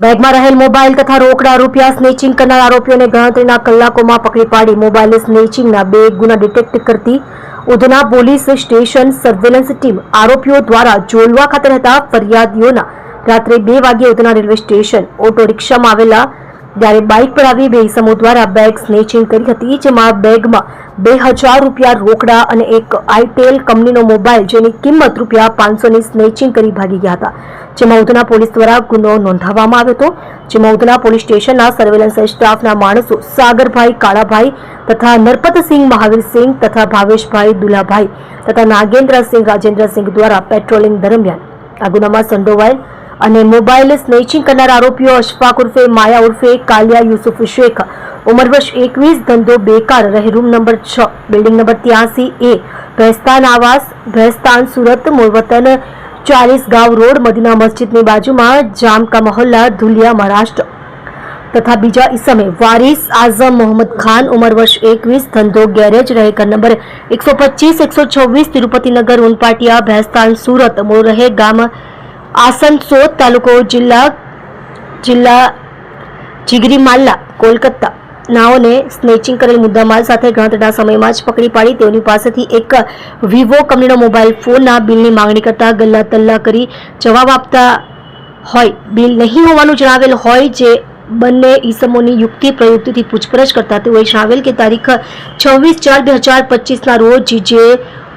બેગમાં રહેલ મોબાઈલ તથા રોકડા રૂપિયા, સ્નેચિંગ કરનાર આરોપીઓને ગણતરીના કલાકોમાં પકડી પાડી. મોબાઈલ સ્નેચિંગના બે ગુના ડિટેક્ટ કરતી Udhna police station surveillance team આરોપીઓ દ્વારા જોલવા ખાતે રહેતા ફરિયાદીઓના રાત્રે બે વાગ્યે ઉધના રેલવે સ્ટેશન ઓટો રિક્ષામાં આવેલા જ્યારે બાઇક પર આવી બે ઇસમો દ્વારા બેગ સ્નેચિંગ કરી હતી, જેમાં બેગમાં બે હજાર રૂપિયા રોકડા અને એક આઈટેલ કંપનીનો મોબાઈલ જેની કિંમત રૂપિયા પાંચસોની સ્નેચિંગ કરી ભાગી ગયા હતા. જેમાં ઉધના પોલીસ દ્વારા ગુનો નોંધાવવામાં આવ્યો હતો. જેમાં ઉધના પોલીસ સ્ટેશનના સર્વેલન્સ સ્ટાફના માણસો સાગરભાઈ, કાળાભાઈ તથા નરપતસિંહ, મહાવીરસિંહ તથા ભાવેશભાઈ, દુલાભાઈ તથા નાગેન્દ્રસિંહ, રાજેન્દ્રસિંહ દ્વારા પેટ્રોલિંગ દરમિયાન આ ગુનામાં સંડોવાયેલ અને મોબાઈલ સ્નેચિંગ કરનાર આરોપીઓ અશફાક ઉર્ફે, માયા ઉર્ફે, કાલિયા યુસુફ શેખ. ઉંમર વર્ષ એકવીસ, ધંધો બેકાર, રહે રૂમ નંબર છ, બિલ્ડિંગ નંબર ત્યાસી એ. ભેસ્તાન આવાસ, ભેસ્તાન સુરત મૂળવતન ચાલીસ રોડ, મદીના મસ્જિદની બાજુમાં જામકા મહોલ્લા, ધુલિયા, મહારાષ્ટ્ર. તથા બીજા ઈસમે વારિસ આઝમ મોહમ્મદ ખાન, ઉંમર વર્ષ એકવીસ, ધંધો ગેરેજ, રહે ઘર નંબર એકસો પચીસ, એકસો છવ્વીસ, તિરુપતિનગર, ઉનપાટિયા, ભેસ્તાન સુરત મૂળ રહે ગામ આસનસોદ તાલુકો જિલ્લા જિલ્લા જીગરીમાલ્લા કોલકાતા. નાઓને સ્નેચિંગ કરેલ મુદ્દામાલ સાથે ગણતરીના સમયમાં જ પકડી પાડી તેઓની પાસેથી એક વિવો કંપનીનો મોબાઈલ ફોનના બિલની માંગણી કરતા ગલ્લા તલ્લા કરી જવાબ આપતા હોય. બિલ નહીં હોવાનું જણાવેલ હોય જે બંને ઈસમોની યુક્તિ પ્રયુક્તિથી પૂછપરછ કરતા તેઓએ જણાવેલ કે તારીખ છવ્વીસ ચાર બે હજાર પચીસના રોજ જે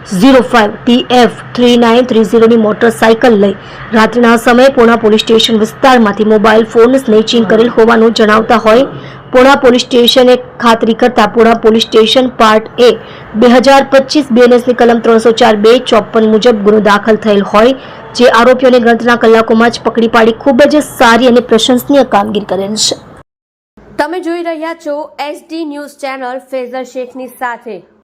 zero five T F three nine three ઝીરોની motorcycle લઈ. રાત્રિના સમયે પૂણા પોલીસ સ્ટેશન વિસ્તારમાંથી મોબાઈલ ફોન સ્નેચિંગ કરેલ હોવાનું જણાવતા હોય, પૂણા પોલીસ સ્ટેશને ખાતરી કરતા Puna police station part A બે હજાર પચીસ બીએનએસની કલમ ત્રણસો ચાર બે ચોપન મુજબ ગુનો દાખલ થયેલ હોય, જે આરોપીઓને ગણતરીના કલાકોમાં જ પકડી પાડી ખૂબ જ સારી અને પ્રશંસનીય કામગીરી કરેલ છે. તમે જોઈ રહ્યા છો એસડી ન્યૂઝ ચેનલ ફેઝર શેખની સાથે.